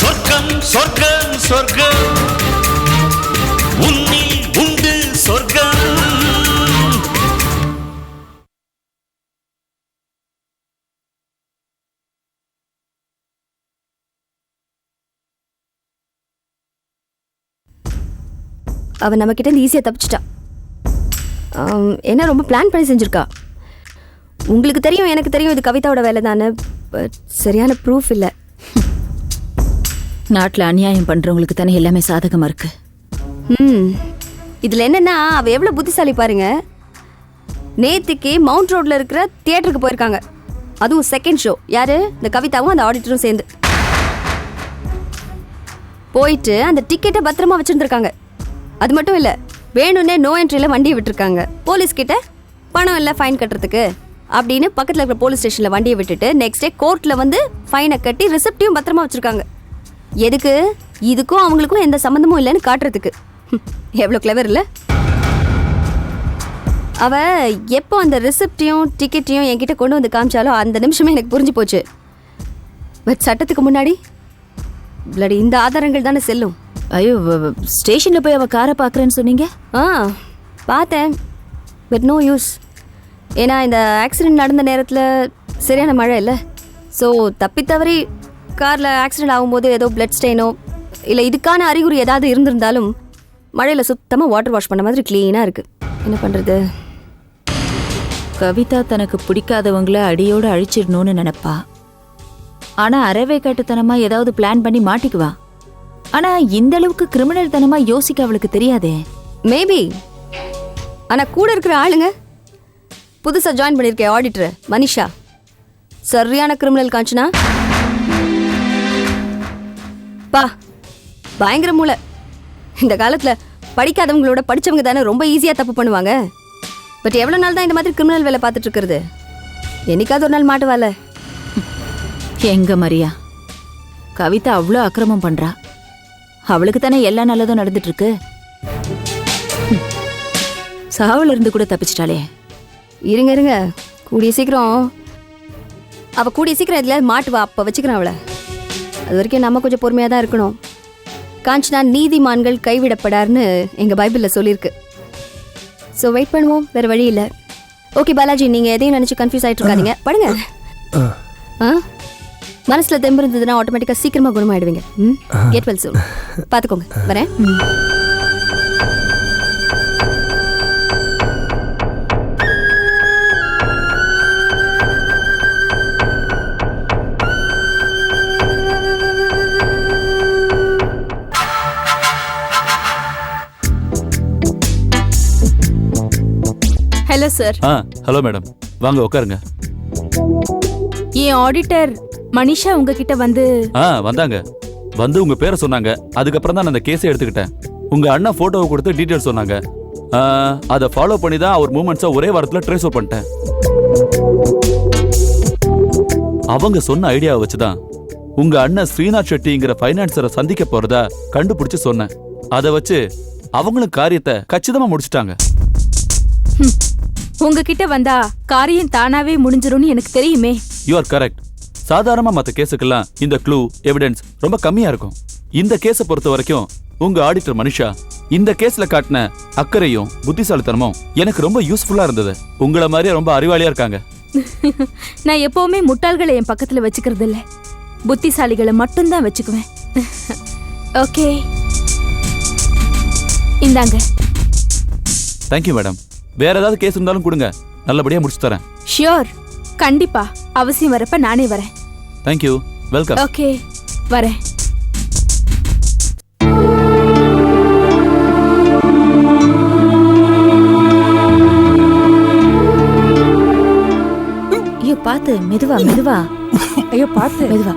சொர்க்கம் சொர்க்கம் சொர்க்கம். உன்னில் உண்டு சொர்க்கம். அவன் நம்மக்கிட்ட இருந்து ஈஸியாக தப்பிச்சிட்டா. ஆம், என்ன ரொம்ப பிளான் பண்ணி செஞ்சுருக்கா? உங்களுக்கு தெரியும் எனக்கு தெரியும் இது கவிதாவோட வேலை தானே பட் சரியான ப்ரூஃப் இல்லை. நாட்டில் அநியாயம் பண்ணுறவங்களுக்கு தானே எல்லாமே சாதகமாக இருக்கு. ம் இதில் என்னென்னா அவள் எவ்வளோ புத்திசாலி பாருங்க. நேத்துக்கு மவுண்ட் ரோட்டில் இருக்கிற தியேட்டருக்கு போயிருக்காங்க. அதுவும் செகண்ட் ஷோ யார்? இந்த கவிதாவும் அந்த ஆடிட்டரும் சேர்ந்து. போயிட்டு அந்த டிக்கெட்டை பத்திரமா வச்சுருந்துருக்காங்க. அது மட்டும் இல்லை வேணும்னே நோ என்ட்ரியில் வண்டியை விட்டுருக்காங்க. போலீஸ் கிட்ட பணம் இல்லை ஃபைன் கட்டுறதுக்கு அப்படின்னு பக்கத்தில் இருக்கிற போலீஸ் ஸ்டேஷனில் வண்டியை விட்டுட்டு நெக்ஸ்ட் டே கோர்ட்டில் வந்து ஃபைனை கட்டி ரிசிப்டையும் பத்திரமா வச்சுருக்காங்க. எதுக்கு? இதுக்கும் அவங்களுக்கும் எந்த சம்மந்தமும் இல்லைன்னு காட்டுறதுக்கு. எவ்வளோ கிளவர் இல்லை? அவ எப்போ அந்த ரிசிப்டையும் டிக்கெட்டையும் என்கிட்ட கொண்டு வந்து காமிச்சாலோ அந்த நிமிஷமே எனக்கு புரிஞ்சு போச்சு. பட் சட்டத்துக்கு முன்னாடி பிளடி இந்த ஆதாரங்கள் தானே செல்லும். ஐயோ ஸ்டேஷன்ல போய் அவ காரை பாக்குறேன்னு சொன்னீங்க? ஆ பார்த்தேன். பட் நோ யூஸ் ஏன்னா இந்த ஆக்சிடென்ட் நடந்த நேரத்தில் சரியான மழை இல்லை. ஸோ தப்பித்தவறி காரில் ஆக்சிடென்ட் ஆகும்போது ஏதோ பிளட் ஸ்டெயினோ இல்லை இதுக்கான அறிகுறி ஏதாவது இருந்திருந்தாலும் மழையில் சுத்தமாக வாட்டர் வாஷ் பண்ண மாதிரி க்ளீனாக இருக்குது என்ன பண்ணுறது கவிதா தனக்கு பிடிக்காதவங்கள அடியோட அழிச்சிடணும்னு நினைப்பா. ஆனா அறவே கட்டுத்தனமா ஏதாவது பிளான் பண்ணி மாட்டிக்குவா. ஆனா இந்த அளவுக்கு கிரிமினல் தனமா யோசிக்க அவளுக்கு தெரியாதே. மேபி ஆனால் கூட இருக்கிற ஆளுங்க? புதுசாக ஜாயின் பண்ணியிருக்கேன் ஆடிட்டர் மனிஷா. சரியான கிரிமினல் காஞ்சனா? பா பயங்கர மூளை. இந்த காலத்தில் படிக்காதவங்களோட படிச்சவங்க தானே ரொம்ப ஈஸியாக தப்பு பண்ணுவாங்க. பட் எவ்வளோ நாள் தான் இந்த மாதிரி கிரிமினல் வேலை பார்த்துட்டு இருக்கிறது? என்னைக்காவது ஒரு நாள் மாட்டுவால. எங்க மரியா? கவிதா அவ்வளோ அக்கிரமம் பண்றா. அவளுக்கு தானே எல்லா நல்லதும் நடந்துட்டு இருக்கு. சாவுல இருந்து கூட தப்பிச்சிட்டாளே. இருங்க இருங்க. கூடிய சீக்கிரம். அவள் கூடிய சீக்கிரம் இதில் மாட்டுவா அப்போ வச்சுக்கிறேன் அவளை. அது வரைக்கும் நம்ம கொஞ்சம் பொறுமையாக தான் இருக்கணும். காஞ்சனா நீதிமான்கள் கைவிடப்படார்னு எங்கள் பைபிளில் சொல்லியிருக்கு. ஸோ வெயிட் பண்ணுவோம். வேறு வழி இல்லை. ஓகே பாலாஜி நீங்கள் எதையும் நினச்சி கன்ஃபியூஸ் ஆகிட்டு இருக்காதீங்க. படுங்க. ஆ. மனசில் தெம்பு இருந்ததுன்னா ஆட்டோமேட்டிக்காக சீக்கிரமாக குணமாயிடுவீங்க. ம்? கெட் வெல் சூன் பார்த்துக்கோங்க வரேன். ஹலோ சார் ஆ ஹலோ மேடம் வாங்க உட்காருங்க. என் ஆடிட்டர் மனிஷா உங்ககிட்ட வந்து ஆ வந்தாங்க. வந்து உங்க பேரை சொன்னாங்க. அதுக்கப்புறம் தான் நான் அந்த கேஸை எடுத்துக்கிட்டேன். உங்க அண்ணா போட்டோவை கொடுத்து டீட்டெயில் சொன்னாங்க. ஆ, அதை ஃபாலோ பண்ணி தான் அவர் மூமெண்ட்ஸை ஒரே வாரத்தில் ட்ரேஸ் அவுட் பண்ணிட்டேன். அவங்க சொன்ன ஐடியாவை வச்சு தான் உங்க அண்ணன் ஸ்ரீநாத் ஷெட்டிங்கிற ஃபைனான்சரை சந்திக்க போறதா கண்டுபிடிச்சு சொன்னேன். அதை வச்சு அவங்களும் காரியத்தை கச்சிதமா முடிச்சிட்டாங்க. உங்ககிட்ட வந்தா காரியம் தானாவே முடிஞ்சிரும்னு எனக்கு தெரியுமே. யூ ஆர் கரெக்ட் சாதாரணமா மத்த கேஸுக்கெல்லாம் இந்த க்ளூ எவிடன்ஸ் ரொம்ப கம்மியா இருக்கும். இந்த கேஸை பொறுத்த வரைக்கும் உங்க ஆடிட்டர் மனிஷா இந்த கேஸ்ல காட்டின அக்கறையும் புத்திசாலித்தனமும் எனக்கு ரொம்ப யூஸ்ஃபுல்லா இருந்தது. உங்களை மாதிரியே ரொம்ப அறிவாளியா இருக்காங்க. நான் எப்பவுமே முட்டாள்களை என் பக்கத்துல வச்சுக்கிறது இல்ல. புத்திசாலிகளை மட்டும்தான் வச்சுக்குவேன். ஓகே இந்தாங்க. தேங்க்யூ மேடம் வேற ஏதாவது கேஸ் இருந்தாலும் கொடுங்க. நல்லபடியா முடிச்சு தரேன். ஷியோர் கண்டிப்பா. அவசியம் வரப்ப நானே வரேன். தேங்க்யூ வெல்கம் ஓகே வரேன். ஐயோ பாத்து மெதுவா மெதுவா. ஐயோ பார்த்து. மெதுவா.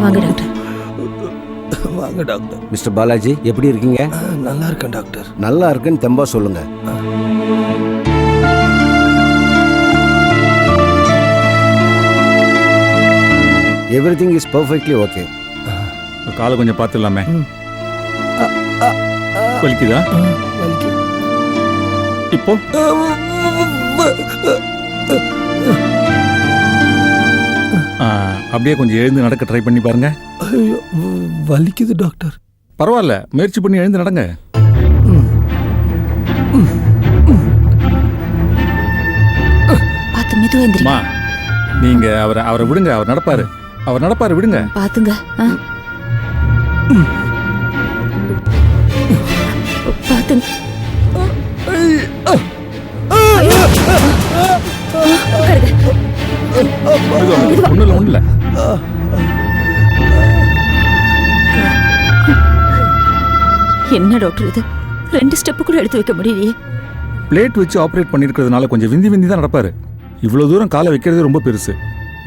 வாங்க டாக்டர். வாங்க டாக்டர். மிஸ்டர் பாலாஜி எப்படி இருக்கீங்க? நல்லா இருக்கேன் டாக்டர். நல்லா இருக்குன்னு தெம்பா சொல்லுங்க. Everything is perfectly okay காலை கொஞ்சம் பார்த்துடலாமே. வலிக்குதா? இப்போ? அப்படியே கொஞ்சம் எழுந்து நடக்க ட்ரை பண்ணி பாருங்க. ஐயோ வ- வலிக்குது டாக்டர். பரவாயில்ல முயற்சி பண்ணி எழுந்து நடங்க. பார்த்து மெதுவா எந்திரி. அம்மா நீங்க அவரை அவரை விடுங்க அவர் நடப்பாரு. அவர் நடப்பாரு விடுங்க. பாத்துங்க ஆ. பாத்துங்க ஒண்ணும் இல்ல ஒண்ணும் இல்ல என்ன டாக்டர் இது? ரெண்டு ஸ்டெப்பு கூட எடுத்து வைக்க முடியலையே. பிளேட் வச்சு ஆப்ரேட் பண்ணியிருக்கிறதுனால கொஞ்சம் விந்தி விந்தி தான் நடப்பாரு. இவ்வளவு தூரம் காலை வைக்கிறது ரொம்ப பெருசு.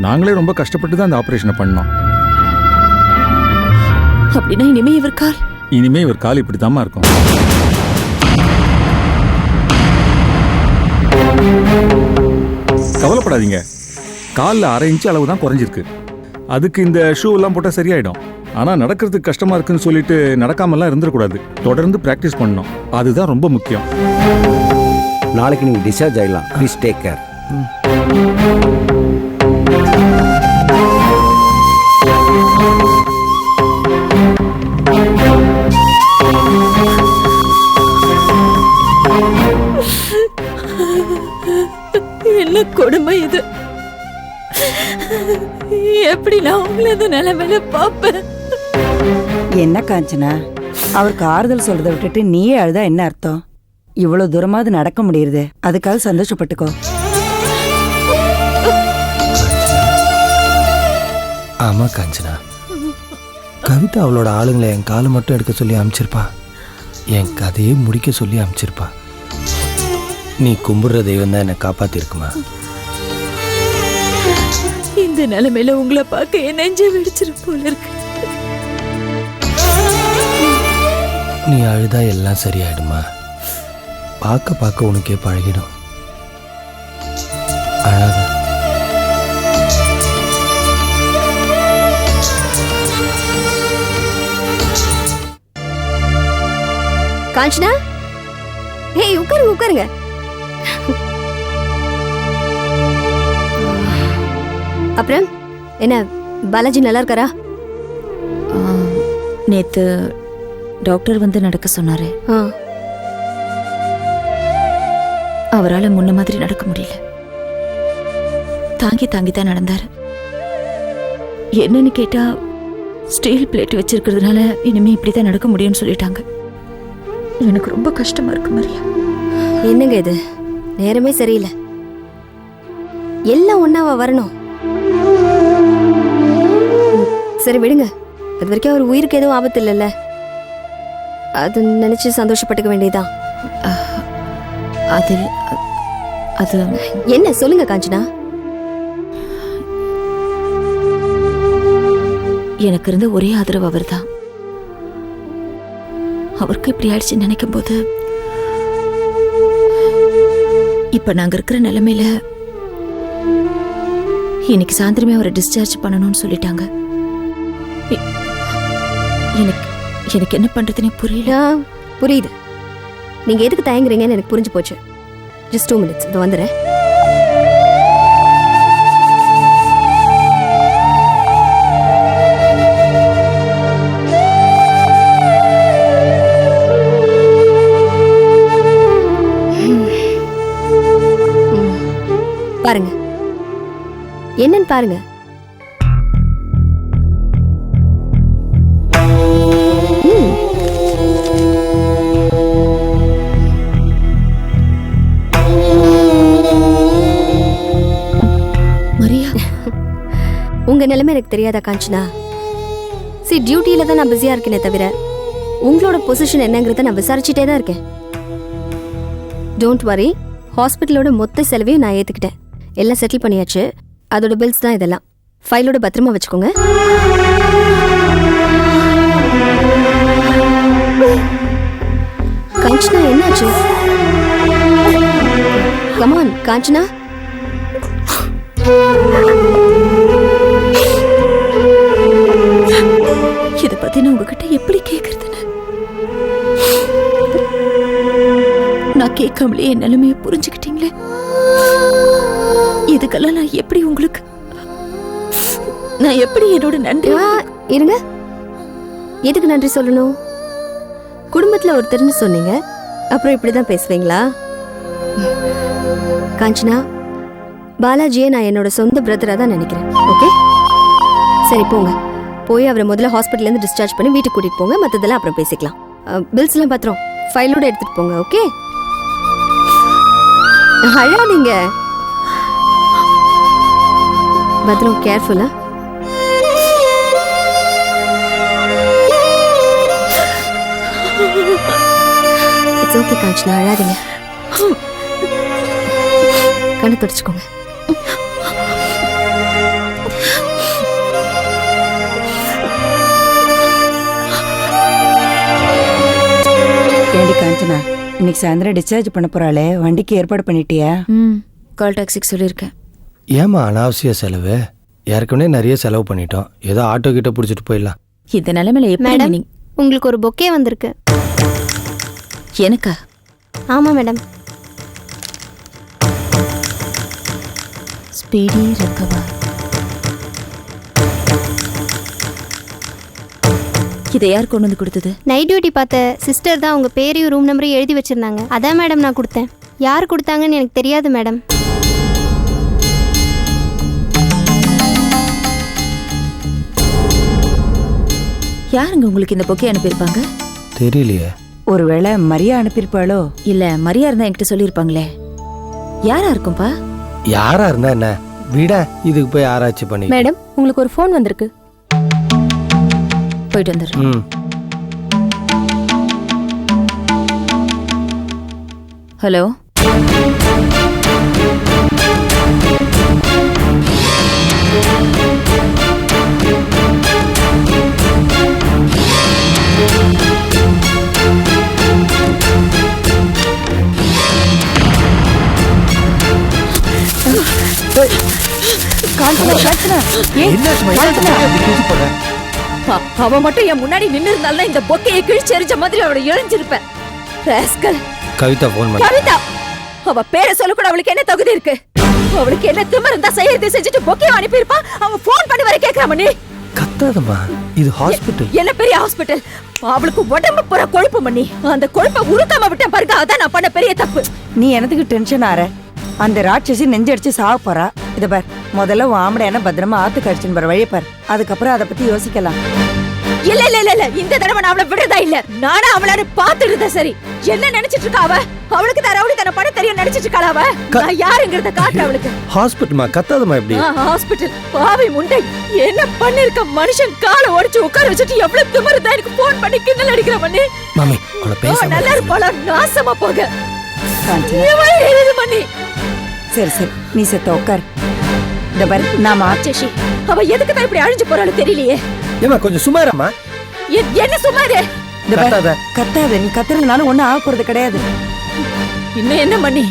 நாங்களே ரொம்ப கஷ்டப்பட்டு தான் அந்த ஆபரேஷனை பண்ணோம். அப்படின்னா இனிமே இவர் கால்? இனிமே இவர் கால் இப்படி இருக்கும். கவலைப்படாதீங்க. காலில் அரை இன்ச்சு அளவு தான் குறைஞ்சிருக்கு. அதுக்கு இந்த ஷூ எல்லாம் போட்டால் சரியாயிடும். ஆனால் நடக்கிறதுக்கு கஷ்டமா இருக்குன்னு சொல்லிட்டு நடக்காமலாம் இருந்துடக்கூடாது தொடர்ந்து ப்ராக்டிஸ் பண்ணணும். அதுதான் ரொம்ப முக்கியம். நாளைக்கு நீங்கள் டிஸ்சார்ஜ் ஆகிடலாம் ப்ளீஸ் டேக் கேர் என்ன கொடுமை இது? எப்படி நான் உங்களை நிலைமையில பாப்பேன் என்ன காஞ்சனா? அவருக்கு ஆறுதல் சொல்றதை விட்டுட்டு நீயே அழுதா என்ன அர்த்தம்? இவ்வளவு தூரமாவது நடக்க முடியுது அதுக்காக சந்தோஷப்பட்டுக்கோ. ஆமா காஞ்சனா. கவிதா அவளோட ஆளுங்களை என் காலை மட்டும் எடுக்க சொல்லி அனுப்பிச்சிருப்பா என் கதையை முடிக்க சொல்லி அனுப்பிச்சிருப்பா நீ கும்பிடுற தெய்வம் தான் என்னை காப்பாத்திருக்குமா? இந்த நிலைமையில உங்களை பார்க்க என் நெஞ்ச வெடிச்சிரு போல இருக்கு. நீ அழுதா எல்லாம் சரியாயிடுமா? பார்க்க பார்க்க உனக்கே பழகிடும். அழாத. காஞ்சனா? ஏய் உட்காருங்க உட்காருங்க. அப்புறம் என்ன பாலாஜி நல்லா இருக்காரா ஆ, நேத்து டாக்டர் வந்து நடக்க சொன்னாரு. ஆ. அவரால முன்ன மாதிரி நடக்க முடியல. தாங்கி தாங்கி தான் நடந்தாரு. என்னன்னு கேட்டா ஸ்டீல் பிளேட் வச்சிருக்கிறதுனால இனிமே இப்படிதான் நடக்க முடியும்னு சொல்லிட்டாங்க. எனக்கு ரொம்ப கஷ்டமா இருக்கு மரியா. என்னங்க இது? நேரமே சரியில்லை. எல்லாம் ஒன்னாவா வரணும்? சரி விடுங்க. அது வரைக்கும் அவர் உயிருக்கு எதுவும் ஆபத்து இல்லைல்ல. அது நினைச்சு சந்தோஷப்பட்டுக்க வேண்டியதுதான் அது அது என்ன சொல்லுங்க காஞ்சனா. எனக்கு இருந்த ஒரே ஆதரவு அவர்தான். அவருக்கு இப்படி ஆயிடுச்சுன்னு நினைக்கும் போது இப்ப நாங்க இருக்கிற நிலைமையில இன்னைக்கு சாயந்தரமே அவரை டிஸ்சார்ஜ் பண்ணணும்னு சொல்லிட்டாங்க. எனக்கு எனக்கு என்ன பண்றதுனே புரியல. புரியுது. நீங்க எதுக்கு தயங்குறீங்கன்னு எனக்கு புரிஞ்சு போச்சு. ஜஸ்ட் டூ மினிட்ஸ் இதோ வந்துடுறேன் பாருங்க. என்னன்னு பாருங்க. உங்க நிலைமை எனக்கு தெரியாதா காஞ்சனா? சி டியூட்டியில தான் நான் பிஸியா இருக்கேனே தவிர உங்களோட பொசிஷன் என்னங்கிறத நான் விசாரிச்சுட்டே தான் இருக்கேன். டோன்ட் வரி ஹாஸ்பிட்டலோட மொத்த செலவையும் நான் ஏத்துக்கிட்டேன். எல்லாம் செட்டில் பண்ணியாச்சு. அதோட பில்ஸ் தான் இதெல்லாம். ஃபைலோட பத்திரமா வச்சுக்கோங்க. காஞ்சனா என்னாச்சு? Come on Kanchana. இதை பத்தி நான் உங்ககிட்ட எப்படி கேக்குறதுன்னு? நான் கேட்காமலே என் நிலைமையை புரிஞ்சுக்கிட்டீங்களே? இதுக்கெல்லாம் நான் எப்படி உங்களுக்கு நான் எப்படி என்னோட நன்றி இருங்க. எதுக்கு நன்றி சொல்லணும்? குடும்பத்துல ஒருத்தர்னு சொன்னீங்க. அப்புறம் இப்படிதான் பேசுவீங்களா? காஞ்சனா பாலாஜியை நான் என்னோட சொந்த பிரதரா தான் நினைக்கிறேன். ஓகே சரி போங்க. போய் அவரை முதல்ல ஹாஸ்பிட்டல்லேருந்து டிஸ்சார்ஜ் பண்ணி வீட்டுக்கு கூட்டிகிட்டு போங்க. மற்றதெல்லாம் அப்புறம் பேசிக்கலாம். பில்ஸ் எல்லாம் பத்திரம். ஃபைலோட எடுத்துகிட்டு போங்க ஓகே அழாதீங்க. பத்திரம் கேர்ஃபுல்லா இட்ஸ் ஓகே காஞ்சனா அழாதீங்க. கண்ணு தொடச்சுக்கோங்க. ஏண்டி காஞ்சனா இன்னைக்கு சாயந்தரம் டிஸ்சார்ஜ் பண்ண போறாளே வண்டிக்கு ஏற்பாடு பண்ணிட்டியா? ம் கால் டாக்ஸிக்கு சொல்லியிருக்கேன். ஏமா அனாவசிய செலவு? ஏற்கனவே நிறைய செலவு பண்ணிட்டோம். ஏதோ ஆட்டோ கிட்ட பிடிச்சிட்டு போயிடலாம். இந்த நிலைமையில எப்படி மேடம் நீ உங்களுக்கு ஒரு பொக்கே வந்திருக்கு. எனக்கா? ஆமா மேடம். ஸ்பீடி ரெக்கவா இதை யார் கொண்டு வந்து கொடுத்தது? நைட் டியூட்டி பார்த்த சிஸ்டர் தான் உங்க பேரையும் ரூம் நம்பரையும் எழுதி வச்சிருந்தாங்க. அதான் மேடம் நான் கொடுத்தேன். யார் கொடுத்தாங்கன்னு எனக்கு தெரியாது மேடம் யாருங்க உங்களுக்கு இந்த பொக்கே அனுப்பியிருப்பாங்க? தெரியலையே. ஒருவேளை மரியா அனுப்பியிருப்பாளோ? இல்ல மரியா இருந்தா என்கிட்ட சொல்லியிருப்பாங்களே. யாரா இருக்கும்பா? யாரா இருந்தா என்ன? விட இதுக்கு போய் ஆராய்ச்சி பண்ணி. மேடம் உங்களுக்கு ஒரு ஃபோன் வந்திருக்கு. போயிட்டு வந்துடுறேன் ம் ஹலோ காஞ்சனா காஞ்சனா ஏய் என்னாச்சும்மா? ஏன் இப்படி கிழிச்சு போடுற? அவ மட்டும் என் முன்னாடி நின்னு இருந்தாலும் இந்த பொக்கையை கிழிச்சு எரிஞ்ச மாதிரி அவளை இழைஞ்சிருப்பேன் ராஸ்கல். கவிதா ஃபோன் பண்ண. கவிதா! அவ பேரை சொல்ல கூட அவளுக்கு என்ன தகுதி இருக்கு? அவளுக்கு என்ன திமிரு இருந்தா செய்யறது செஞ்சுட்டு பொக்கையை அனுப்பியிருப்பா? அவன் ஃபோன் பண்ணி வர கேக்குறாம நீ கத்தாதம்மா. இது ஹாஸ்பிட்டல் என்ன பெரிய ஹாஸ்பிட்டல் அவளுக்கு உடம்பு பூரா கொழுப்பு மண்ணி அந்த கொழுப்பை உருக்காம விட்டேன் பாருங்க அதான் நான் பண்ண பெரிய தப்பு. நீ என்னத்துக்கு டென்ஷன் ஆற? அந்த ராட்சசி நெஞ்சடிச்சு சாக போறா. இத பார். முதல்ல உன் ஆம்படையான பத்திரமா ஆத்து கழிச்சுன்னு பாரு வழிய பார். அதுக்கப்புறம் அதை பத்தி யோசிக்கலாம். இல்ல இல்ல இல்ல இல்ல. இந்த தடவை நான் அவளை விடுறதா இல்ல. நானும் அவளாரு பாத்துடுத சரி. என்ன நினைச்சிட்டு இருக்கா அவ? அவளுக்கு தான் ரவுடி தன படம் தெரியும் நினைச்சிட்டு இருக்கா அவ? நான் யாருங்கிறத காட்டுறேன் அவளுக்கு. ஹாஸ்பிட்டல்மா? கத்தாதம்மா எப்படி ஹாஸ்பிட்டல். பாவி முண்டை. என்ன பண்ணிருக்க மனுஷன்? காலை உடைச்சு உட்கார வச்சுட்டு எவ்வளவு திமிருதா எனக்கு போன் பண்ணி கிண்டல் அடிக்கிற மண்ணி? மாமி அவளை பேச நல்லா இருப்பாளா? நாசமா போக. சரி சரி. நீ செத்த உட்கார். இந்த பாரு நாம ஆ- சசி அவ எதுக்கு தான் இப்படி அழிஞ்சு போறாளு தெரியலையே. ஏமா கொஞ்சம் சுமாரம்மா. என்ன சும்மாரு இந்த பாரு கத்தாத. கத்தாத நீ கத்துறதுனால ஒண்ணும் ஆக போறது கிடையாது. இன்னும் என்ன பண்ணி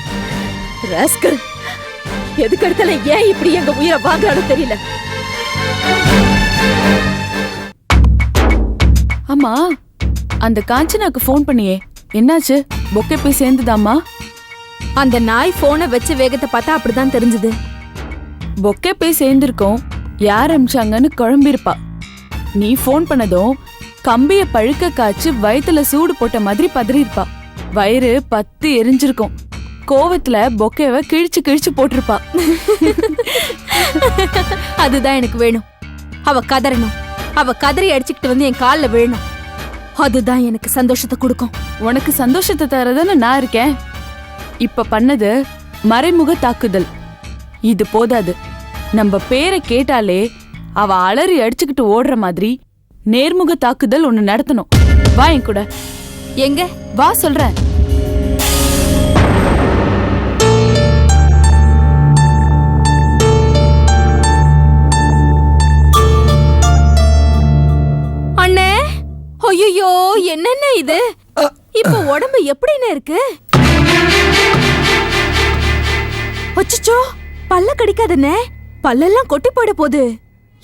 ராஸ்கல் எதுக்கு எடுத்தாலும் ஏன் இப்படி எங்க உயிரை வாங்குறாலும் தெரியல. ஆமா அந்த காஞ்சனாக்கு ஃபோன் பண்ணியே. என்னாச்சு? பொக்கே போய் சேர்ந்துதாம்மா? அந்த நாய் போனை வச்ச வேகத்தை பார்த்தா அப்படிதான் தெரிஞ்சது. பொக்கே போய் சேர்ந்திருக்கோம். யார் அமிச்சாங்கன்னு குழம்பிருப்பா நீ ஃபோன் பண்ணதும் கம்பிய பழுக்க காய்ச்சி வயித்துல சூடு போட்ட மாதிரி பதறியிருப்பா. வயிறு பத்து எரிஞ்சிருக்கும். கோவத்துல பொக்கேவை கிழிச்சு கிழிச்சு போட்டிருப்பா. அதுதான் எனக்கு வேணும். அவ கதறணும். அவ கதறி அடிச்சுக்கிட்டு வந்து என் கால்ல விழணும். அதுதான் எனக்கு சந்தோஷத்தை கொடுக்கும். உனக்கு சந்தோஷத்தை தரதானே நான் இருக்கேன். இப்ப பண்ணது மறைமுக தாக்குதல். இது போதாது. நம்ம பேரை கேட்டாலே அவ அலறி அடிச்சுக்கிட்டு ஓடுற மாதிரி நேர்முக தாக்குதல் ஒன்னு நடத்தணும். வா என் கூட. எங்க? வா சொல்றேன். அண்ணே! ஐயோ என்னென்ன இது? இப்போ உடம்பு எப்படின்னு இருக்கு? அச்சச்சோ! பல்ல கடிக்காதண்ணே. பல்லெல்லாம் கொட்டி போயிட போகுது.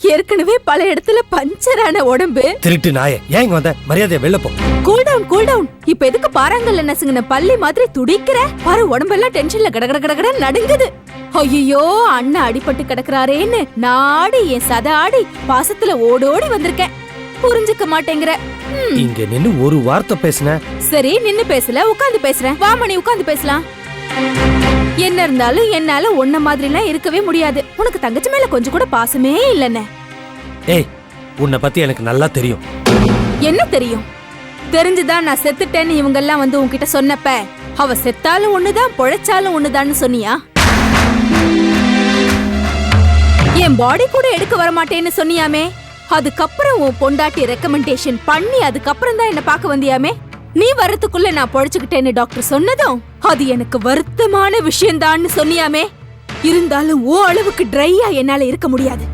ஏற்கனவே பல இடத்துல பஞ்சரான உடம்பு. திருட்டு நாயே ஏன் இங்க வந்த? மரியாதையை வெளில போ. கூல் டவுன் கூல் டவுன் இப்ப எதுக்கு பாறாங்கல்ல நசுங்கின பள்ளி மாதிரி துடிக்கிற? பாரு உடம்பெல்லாம் டென்ஷன்ல கட கட கட கட நடுங்குது. ஐயோ அண்ணன் அடிபட்டு கிடக்குறாரேன்னு நாடி என் சத ஆடி பாசத்துல ஓடோடி வந்திருக்கேன். புரிஞ்சுக்க மாட்டேங்கிற. இங்க நின்னு ஒரு வார்த்தை பேசுன. சரி நின்னு பேசல உட்கார்ந்து பேசுறேன். வா மணி உட்கார்ந்து பேசலாம். என்ன இருந்தாலும் என்னால உன்ன மாதிரிலாம் இருக்கவே முடியாது. உனக்கு தங்கச்சி மேல கொஞ்சம் கூட பாசமே இல்லைன்னு ஏய் உன்னை பத்தி எனக்கு நல்லா தெரியும். என்ன தெரியும்? தெரிஞ்சுதான் நான் செத்துட்டேன்னு இவங்க எல்லாம் வந்து உன்கிட்ட சொன்னப்ப அவ செத்தாலும் ஒண்ணுதான் பொழைச்சாலும் ஒண்ணுதான்னு சொன்னியா? என் பாடி கூட எடுக்க வர மாட்டேன்னு சொன்னியாமே. அதுக்கப்புறம் உன் பொண்டாட்டி ரெக்கமெண்டேஷன் பண்ணி அதுக்கப்புறம் தான் என்ன பார்க்க வந்தியாமே? நீ வரத்துக்குள்ள நான் பொழைச்சுக்கிட்டேன்னு டாக்டர் சொன்னதும் அது எனக்கு வருத்தமான விஷயம்தான்னு சொன்னியாமே. இருந்தாலும் ஓ அளவுக்கு ட்ரையா என்னால இருக்க முடியாது.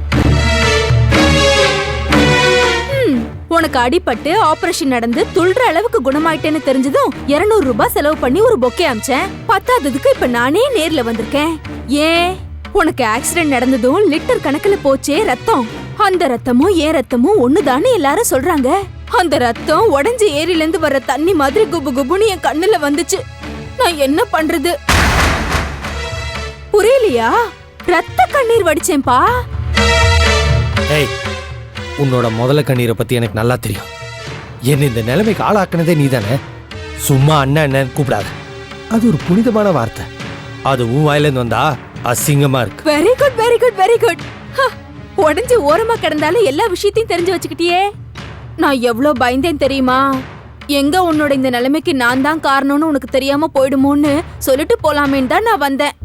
உனக்கு அடிபட்டு ஆபரேஷன் நடந்து துள்ற அளவுக்கு குணமாயிட்டேன்னு தெரிஞ்சதும் 200 ரூபாய் செலவு பண்ணி ஒரு பொக்கே அமிச்சேன். பத்தாததுக்கு இப்ப நானே நேர்ல வந்திருக்கேன். ஏன்? உனக்கு ஆக்சிடென்ட் நடந்ததும் லிட்டர் கணக்குல போச்சே ரத்தம். அந்த ரத்தமும் ஏன் ரத்தமும் ஒண்ணுதான்னு எல்லாரும் சொல்றாங்க. அந்த ரத்தம் உடைஞ்ச ஏரியில இருந்து வர்ற தண்ணி மாதிரி குபு குபுன்னு என் கண்ணுல வந்துச்சு. நான் என்ன பண்றது? புரியலையா? ரத்த கண்ணீர் வடிச்சேன்பா. ஏய் உன்னோட முதல கண்ணீரை பத்தி எனக்கு நல்லா தெரியும். என்ன இந்த நிலைமைக்கு ஆளாக்குனதே நீதானே? சும்மா அண்ணன் அண்ணன் கூப்பிடாத. அது ஒரு புனிதமான வார்த்தை. அது உன் வாயிலேருந்து வந்தா அசிங்கமா இருக்கு. Very good very good very good உடஞ்சு ஓரமா கிடந்தாலும் எல்லா விஷயத்தையும் தெரிஞ்சு வச்சுக்கிட்டியே. நான் எவ்வளோ பயந்தேன் தெரியுமா? எங்க உன்னோட இந்த நிலைமைக்கு நான் தான் காரணம்னு உனக்கு தெரியாம போயிடுமோன்னு சொல்லிட்டு போலாமேன்னு தான் நான் வந்தேன்.